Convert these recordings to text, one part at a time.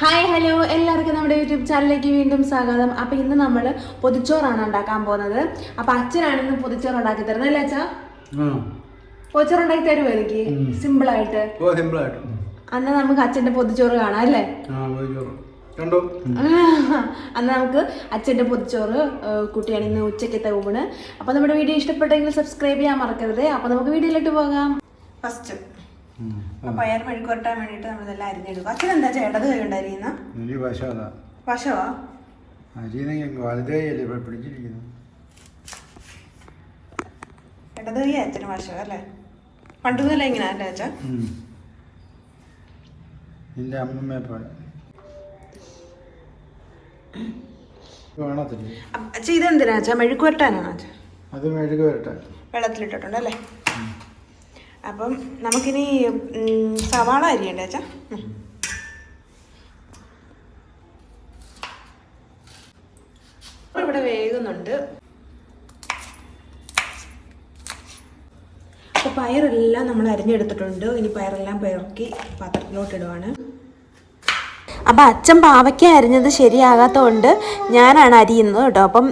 Hi hello എല്ലാവർക്കും നമ്മുടെ YouTube ചാനലിലേക്ക് വീണ്ടും സ്വാഗതം. അപ്പൊ ഇന്ന് നമ്മൾ പൊതിച്ചോറാണ് ഉണ്ടാക്കാൻ പോകുന്നത്. അപ്പൊ അച്ഛനാണ് ഇന്ന് പൊതിച്ചോറ് ഉണ്ടാക്കി തരുന്നത് അല്ലേ അച്ഛാ? പൊതിച്ചോറ് ഉണ്ടാക്കി തരുമോ എനിക്ക്? സിമ്പിൾ ആയിട്ട് സിമ്പിളായിട്ട്. അന്ന് നമുക്ക് അച്ഛന്റെ പൊതിച്ചോറ് കാണാം അല്ലേ? കണ്ടോ? അന്ന് നമുക്ക് അച്ഛന്റെ പൊതിച്ചോറ് കുട്ടിയാണ് ഇന്ന് ഉച്ചക്കത്തെ ഊണ്. അപ്പൊ നമ്മുടെ വീഡിയോ ഇഷ്ടപ്പെട്ടെങ്കിൽ സബ്സ്ക്രൈബ് ചെയ്യാൻ മറക്കരുത്. അപ്പൊ നമുക്ക് വീഡിയോയിലോട്ട് പോകാം. ഫസ്റ്റ് പയർ മെഴുക്കുവരട്ടാൻ വേണ്ടിട്ട് നമ്മളിതെല്ലാം അരിഞ്ഞെടുക്കും. അച്ഛൻ എന്താ ചേട്ടത് കൈകൊണ്ടരിയുന്ന ഇനി വശാതാ വശവാ. അരിയുന്നെങ്കിൽ വലുതേയല്ലേ ഇവിടെ പിടിച്ചിരിക്കുന്നു ഇടത് കൈ അച്ഛന് വശം അല്ലേ? പണ്ട് മുതലേ ഇങ്ങനെ അല്ലേ അച്ഛൻ ഉം. നിന്റെ അമ്മമ്മയെ പോലെ കാണത്തില്ലേ അച്ഛൻ ഇതെന്തിനാ അച്ഛാ? അത് മെഴുക വെള്ളത്തിലിട്ടിട്ടുണ്ടല്ലേ അപ്പം നമുക്കിനി സവാള അരിയണ്ടേ അച്ഛാ. ഇവിടെ വേകുന്നുണ്ട്. അപ്പോൾ പയറെല്ലാം നമ്മൾ അരിഞ്ഞെടുത്തിട്ടുണ്ട്. ഇനി പയറെല്ലാം പെറുക്കി പാത്രത്തിലോട്ട് ഇടുവാണ് അപ്പം അച്ഛൻ പാവയ്ക്ക അരിഞ്ഞത് ശരിയാകാത്തതുകൊണ്ട് ഞാനാണ് അരിയുന്നത് കേട്ടോ. അപ്പം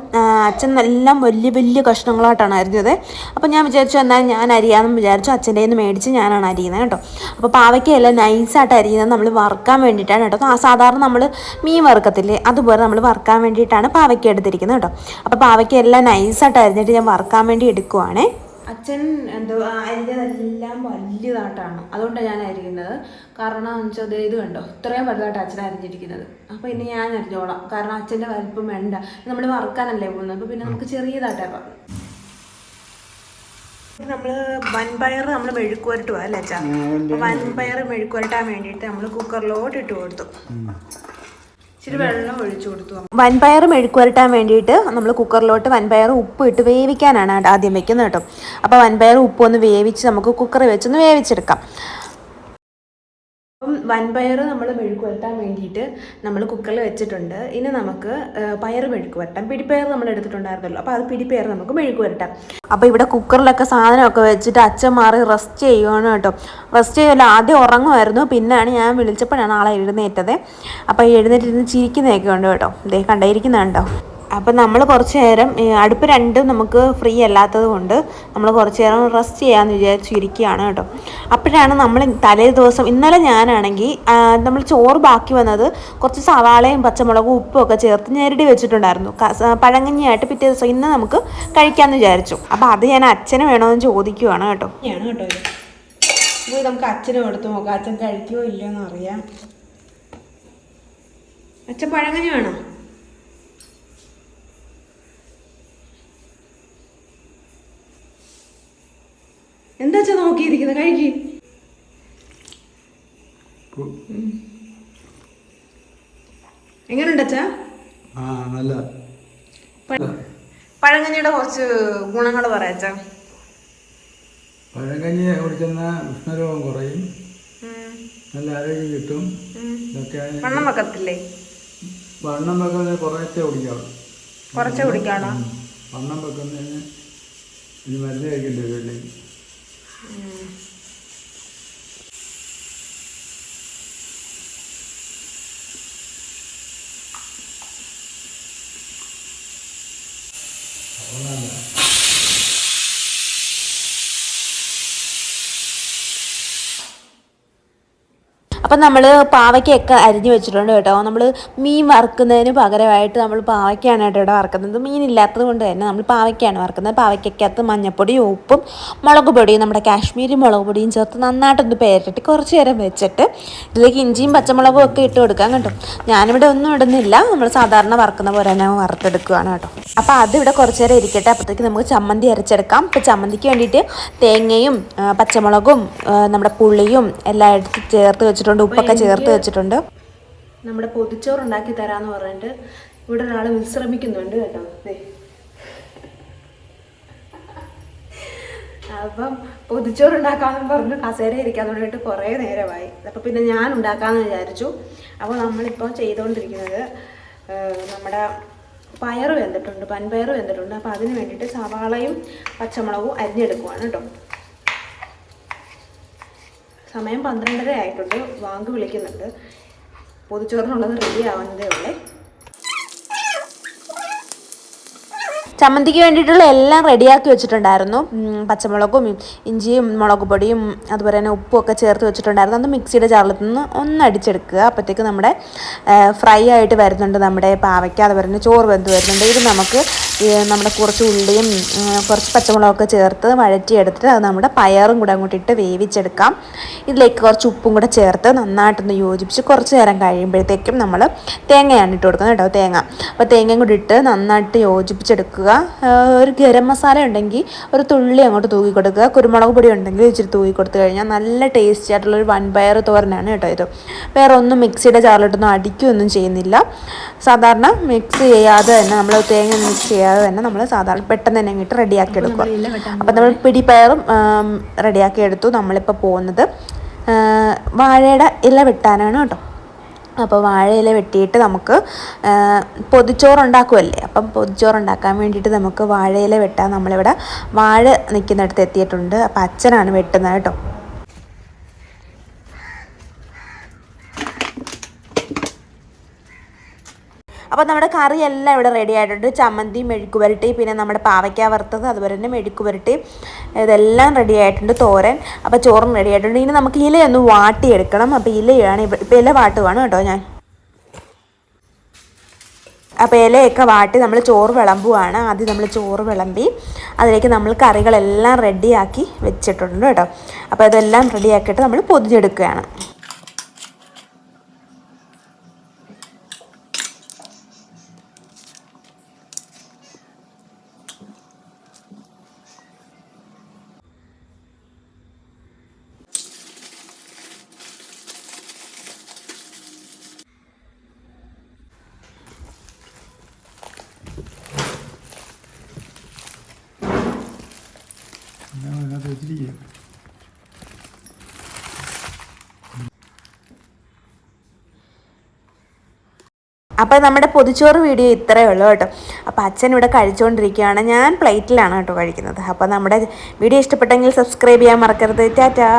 അച്ഛൻ എല്ലാം വലിയ വലിയ കഷ്ണങ്ങളായിട്ടാണ് അരിഞ്ഞത്. അപ്പം ഞാൻ വിചാരിച്ചു എന്നാൽ ഞാൻ അരിയാമെന്ന് വിചാരിച്ചു അച്ഛന്റെ നിന്ന് മേടിച്ച് ഞാനാണ് അരിയുന്നത് കേട്ടോ. അപ്പോൾ പാവയ്ക്കയെല്ലാം നൈസായിട്ട് അരിയുന്നത് നമ്മൾ വറുക്കാൻ വേണ്ടിയിട്ടാണ് കേട്ടോ. സാധാരണ നമ്മൾ മീൻ വറുക്കത്തില്ലേ അതുപോലെ നമ്മൾ വറുക്കാൻ വേണ്ടിയിട്ടാണ് പാവയ്ക്ക എടുത്തിരിക്കുന്നത് കേട്ടോ. അപ്പോൾ പാവയ്ക്ക എല്ലാം നൈസായിട്ട് അരിഞ്ഞിട്ട് ഞാൻ വറുക്കാൻ വേണ്ടി എടുക്കുവാണേ. അച്ഛൻ എന്തോ അരിഞ്ഞതെല്ലാം വലിയതായിട്ടാണ്. അതുകൊണ്ടാണ് ഞാൻ അരിയുന്നത് കാരണം എന്ന് വെച്ചാൽ ഇത് കണ്ടോ? ഇത്രയും വലുതായിട്ട് അച്ഛൻ അരിഞ്ഞിരിക്കുന്നത് അപ്പോൾ ഇനി ഞാൻ അരിഞ്ഞോളാം കാരണം അച്ഛന്റെ വലിപ്പം വേണ്ട. നമ്മൾ വറുക്കാനല്ലേ പോകുന്നത്. അപ്പോൾ പിന്നെ നമുക്ക് ചെറിയതായിട്ടാണ് നമ്മൾ വൻപയർ നമ്മൾ മെഴുക്കുവരട്ടുക അല്ലേ അച്ഛാ? വൻപയർ മെഴുക്കുവരട്ടാൻ വേണ്ടിയിട്ട് നമ്മൾ കുക്കറിലോട്ട് ഇട്ട് കൊടുത്തു. വെള്ളം വൻപയർ മെഴുക്കുവരട്ടാൻ വേണ്ടിയിട്ട് നമ്മൾ കുക്കറിലോട്ട് വൻപയർ ഉപ്പ് ഇട്ട് വേവിക്കാനാണ് ആദ്യം വെക്കുന്നത് കേട്ടോ. അപ്പോൾ വൻപയർ ഉപ്പ് ഒന്ന് വേവിച്ച് നമുക്ക് കുക്കറിൽ വെച്ചൊന്ന് വേവിച്ചെടുക്കാം. വൻപയർ നമ്മൾ മെഴുക്ക് വരട്ടാൻ വേണ്ടിയിട്ട് നമ്മൾ കുക്കറിൽ വെച്ചിട്ടുണ്ട്. ഇനി നമുക്ക് പയർ മെഴുക്ക് വരട്ടാം പിടിപ്പയർ നമ്മൾ എടുത്തിട്ടുണ്ടായിരുന്നല്ലോ. അപ്പോൾ അത് പിടിപ്പയർ നമുക്ക് മെഴുക്ക് വരട്ടാം അപ്പോൾ ഇവിടെ കുക്കറിലൊക്കെ സാധനമൊക്കെ വെച്ചിട്ട് അച്ഛൻ മാറി റെസ്റ്റ് ചെയ്യുവാണ് കേട്ടോ. റെസ്റ്റ് ചെയ്യല്ല ആദ്യം ഉറങ്ങുമായിരുന്നു. പിന്നെയാണ് ഞാൻ വിളിച്ചപ്പോഴാണ് ആളെ എഴുന്നേറ്റത്. അപ്പോൾ എഴുന്നേറ്റിരുന്ന് ചിരിക്കുന്നതൊക്കെ ഉണ്ട് കേട്ടോ. ഇതേ കണ്ടിരിക്കുന്നുണ്ടോ അപ്പം നമ്മൾ കുറച്ച് നേരം അടുപ്പ് രണ്ടും നമുക്ക് ഫ്രീ അല്ലാത്തത് കൊണ്ട് നമ്മൾ കുറച്ച് നേരം റെസ്റ്റ് ചെയ്യാമെന്ന് വിചാരിച്ചിരിക്കുകയാണ് കേട്ടോ. അപ്പോഴാണ് നമ്മൾ തലേ ദിവസം ഇന്നലെ ഞാനാണെങ്കിൽ നമ്മൾ ചോറ് ബാക്കി വന്നത് കുറച്ച് സവാളയും പച്ചമുളകും ഉപ്പും ഒക്കെ ചേർത്ത് ഞെരടി വെച്ചിട്ടുണ്ടായിരുന്നു. പഴങ്ങഞ്ഞിയായിട്ട് പിറ്റേ ദിവസം ഇന്ന് നമുക്ക് കഴിക്കാമെന്ന് വിചാരിച്ചു. അപ്പോൾ അത് ഞാൻ അച്ഛനെ വേണമെന്ന് ചോദിക്കുവാണ് കേട്ടോ. നമുക്ക് അച്ഛനെ എടുത്ത് നോക്കാം. അച്ഛൻ കഴിക്കുമോ ഇല്ലയോ എന്ന് അറിയാം. അച്ഛൻ പഴങ്ങനെ വേണോ? നോക്കിയിരിക്കുന്നത് കഴിക്ക് എങ്ങനെയുണ്ട് അച്ഛാ? നല്ല. പഴങ്കഞ്ഞിയുടെ കുറച്ച് ഗുണങ്ങൾ പറയാച്ചാ പഴങ്കഞ്ഞിയെ പഴങ്കഞ്ഞി കുടിച്ചെന്ന ഉഷ്ണരോഗം കുറയും. നല്ല ആരോഗ്യം കിട്ടും. ഇതൊക്കെയാണ് വണ്ണം വെക്കത്തില്ലേ? വണ്ണം വെക്കുന്നത് കുറച്ചേ കുടിക്കാവും. കുറച്ചേ കുടിക്കാണോ വണ്ണം വെക്കുന്നതിന് ഇനി മരുന്ന് കഴിക്കേണ്ടി വരില്ലേ? 嗯。好了 അപ്പം നമ്മൾ പാവയ്ക്കൊക്കെ അരിഞ്ഞു വെച്ചിട്ടുണ്ട് കേട്ടോ. നമ്മൾ മീൻ വറുക്കുന്നതിന് പകരമായിട്ട് നമ്മൾ പാവയ്ക്കാണ് കേട്ടോ ഇവിടെ വറുക്കുന്നത്. മീനില്ലാത്തത് കൊണ്ട് തന്നെ നമ്മൾ പാവയ്ക്കാണ് വറുക്കുന്നത്. പാവയ്ക്കകത്ത് മഞ്ഞപ്പൊടിയും ഉപ്പും മുളക് പൊടിയും നമ്മുടെ കാശ്മീരി മുളക് പൊടിയും ചേർത്ത് നന്നായിട്ടൊന്ന് പേരിട്ട് കുറച്ച് നേരം വെച്ചിട്ട് ഇതിലേക്ക് ഇഞ്ചിയും പച്ചമുളകും ഒക്കെ ഇട്ട് കൊടുക്കാം കേട്ടോ. ഞാനിവിടെ ഒന്നും ഇടുന്നില്ല. നമ്മൾ സാധാരണ വറുക്കുന്ന പോലെ തന്നെ വറുത്തെടുക്കുകയാണ് കേട്ടോ. അപ്പോൾ അതിവിടെ കുറച്ച് നേരം ഇരിക്കട്ടെ. അപ്പോഴത്തേക്ക് നമുക്ക് ചമ്മന്തി അരച്ചെടുക്കാം. ഇപ്പോൾ ചമ്മന്തിക്ക് വേണ്ടിയിട്ട് തേങ്ങയും പച്ചമുളകും നമ്മുടെ പുളിയും എല്ലാം എടുത്ത് ചേർത്ത് വെച്ചിട്ടുണ്ട്. ഉപ്പൊക്കെ ചേർത്ത് വെച്ചിട്ടുണ്ട്. നമ്മുടെ പൊതിച്ചോറ് ഉണ്ടാക്കി തരാന്ന് പറഞ്ഞിട്ട് ഇവിടെ ഒരാൾ വിശ്രമിക്കുന്നുണ്ട് കേട്ടോ. അപ്പം പൊതിച്ചോറ് ഉണ്ടാക്കാമെന്ന് പറഞ്ഞു കസേര ഇരിക്കാൻ തുടങ്ങിയിട്ട് കുറേ നേരമായി. അപ്പോൾ പിന്നെ ഞാൻ ഉണ്ടാക്കാമെന്ന് വിചാരിച്ചു. അപ്പോൾ നമ്മളിപ്പോൾ ചെയ്തുകൊണ്ടിരിക്കുന്നത് നമ്മുടെ പയർ വെന്തിട്ടുണ്ട് പൻപയർ വെന്തിട്ടുണ്ട്. അപ്പോൾ അതിന് വേണ്ടിയിട്ട് സവാളയും പച്ചമുളകും അരിഞ്ഞെടുക്കുവാണ് കേട്ടോ. സമയം പന്ത്രണ്ടര ആയിട്ടുണ്ട്. വാങ്ക് വിളിക്കുന്നുണ്ട്. പൊതിച്ചോറിനുള്ളത് റെഡി ആവുന്നതേ ഉള്ളേ. ചമ്മന്തിക്ക് വേണ്ടിയിട്ടുള്ള എല്ലാം റെഡിയാക്കി വെച്ചിട്ടുണ്ടായിരുന്നു. പച്ചമുളകും ഇഞ്ചിയും മുളക് പൊടിയും അതുപോലെ തന്നെ ഉപ്പും ഒക്കെ ചേർത്ത് വെച്ചിട്ടുണ്ടായിരുന്നു. അത് മിക്സിയുടെ ജാറിൽ നിന്ന് ഒന്ന് അടിച്ചെടുക്കുക. അപ്പോഴത്തേക്ക് നമ്മുടെ ഫ്രൈ ആയിട്ട് വരുന്നുണ്ട് നമ്മുടെ പാവയ്ക്ക. അതുപോലെ തന്നെ ചോറ് വെന്ത് വരുന്നുണ്ട്. ഇത് നമുക്ക് നമ്മുടെ കുറച്ച് ഉള്ളിയും കുറച്ച് പച്ചമുളകൊക്കെ ചേർത്ത് വഴറ്റിയെടുത്തിട്ട് അത് നമ്മുടെ പയറും കൂടെ അങ്ങോട്ട് ഇട്ട് വേവിച്ചെടുക്കാം. ഇതിലേക്ക് കുറച്ച് ഉപ്പും കൂടെ ചേർത്ത് നന്നായിട്ടൊന്ന് യോജിപ്പിച്ച് കുറച്ച് നേരം കഴിയുമ്പോഴത്തേക്കും നമ്മൾ തേങ്ങയാണ് ഇട്ട് കൊടുക്കുന്നത് കേട്ടോ തേങ്ങ. അപ്പോൾ തേങ്ങയും കൂടി ഇട്ട് നന്നായിട്ട് യോജിപ്പിച്ചെടുക്കുക. ഒരു ഗരം മസാല ഉണ്ടെങ്കിൽ ഒരു തുള്ളി അങ്ങോട്ട് തൂക്കി കൊടുക്കുക. കുരുമുളക് പൊടി ഉണ്ടെങ്കിൽ ഇച്ചിരി തൂക്കി കൊടുത്തു കഴിഞ്ഞാൽ നല്ല ടേസ്റ്റി ആയിട്ടുള്ള ഒരു വൻപയർ തോരനാണ് കേട്ടോ ഇത്. വേറെ ഒന്നും മിക്സിയുടെ ജാറിലിട്ടൊന്നും അടിക്കുകയൊന്നും ചെയ്യുന്നില്ല. സാധാരണ മിക്സ് ചെയ്യാതെ തന്നെ നമ്മൾ തേങ്ങ മിക്സ് ചെയ്യാതെ തന്നെ നമ്മൾ സാധാരണ പെട്ടെന്ന് തന്നെ ഇങ്ങോട്ട് റെഡിയാക്കി എടുക്കുക. അപ്പം നമ്മൾ പിടിപ്പയറും റെഡിയാക്കി എടുത്തു. നമ്മളിപ്പോൾ പോകുന്നത് വാഴയുടെ ഇല വെട്ടാനാണ് കേട്ടോ. അപ്പോൾ വാഴയില വെട്ടിയിട്ട് നമുക്ക് പൊതിച്ചോറുണ്ടാക്കുമല്ലേ പൊതിച്ചോറ് ഉണ്ടാക്കുമല്ലേ അപ്പം പൊതിച്ചോറ് ഉണ്ടാക്കാൻ വേണ്ടിയിട്ട് നമുക്ക് വാഴയില വെട്ടാൻ നമ്മളിവിടെ വാഴ നിൽക്കുന്നിടത്ത് എത്തിയിട്ടുണ്ട്. അപ്പം അച്ഛനാണ് വെട്ടുന്നത് കേട്ടോ. അപ്പോൾ നമ്മുടെ കറി എല്ലാം ഇവിടെ റെഡി ആയിട്ടുണ്ട്. ചമ്മന്തി മെഴുക്ക് പുരട്ടി പിന്നെ നമ്മുടെ പാവയ്ക്ക വറുത്തത് അതുപോലെ തന്നെ മെഴുക്ക് പുരട്ടി ഇതെല്ലാം റെഡി ആയിട്ടുണ്ട് തോരൻ. അപ്പോൾ ചോറും റെഡി ആയിട്ടുണ്ട്. ഇനി നമുക്ക് ഇലയൊന്ന് വാട്ടിയെടുക്കണം. അപ്പോൾ ഇലയാണ് ഇപ്പോൾ ഇല വാട്ടുവാണ് കേട്ടോ ഞാൻ. അപ്പോൾ ഇലയൊക്കെ വാട്ടി നമ്മൾ ചോറ് വിളമ്പുവാണ്. ആദ്യം നമ്മൾ ചോറ് വിളമ്പി അതിലേക്ക് നമ്മൾ കറികളെല്ലാം റെഡിയാക്കി വെച്ചിട്ടുണ്ട് കേട്ടോ. അപ്പോൾ ഇതെല്ലാം റെഡിയാക്കിയിട്ട് നമ്മൾ പൊതിഞ്ഞെടുക്കുകയാണ്. അപ്പോൾ നമ്മുടെ പൊതിച്ചോറ് വീഡിയോ ഇത്രയേ ഉള്ളൂ കേട്ടോ. അപ്പോൾ അച്ഛൻ ഇവിടെ കഴിച്ചുകൊണ്ടിരിക്കുകയാണ് ഞാൻ പ്ലേറ്റിലാണ് കേട്ടോ കഴിക്കുന്നത്. അപ്പോൾ നമ്മുടെ വീഡിയോ ഇഷ്ടപ്പെട്ടെങ്കിൽ സബ്സ്ക്രൈബ് ചെയ്യാൻ മറക്കരുത്. ടാറ്റാ.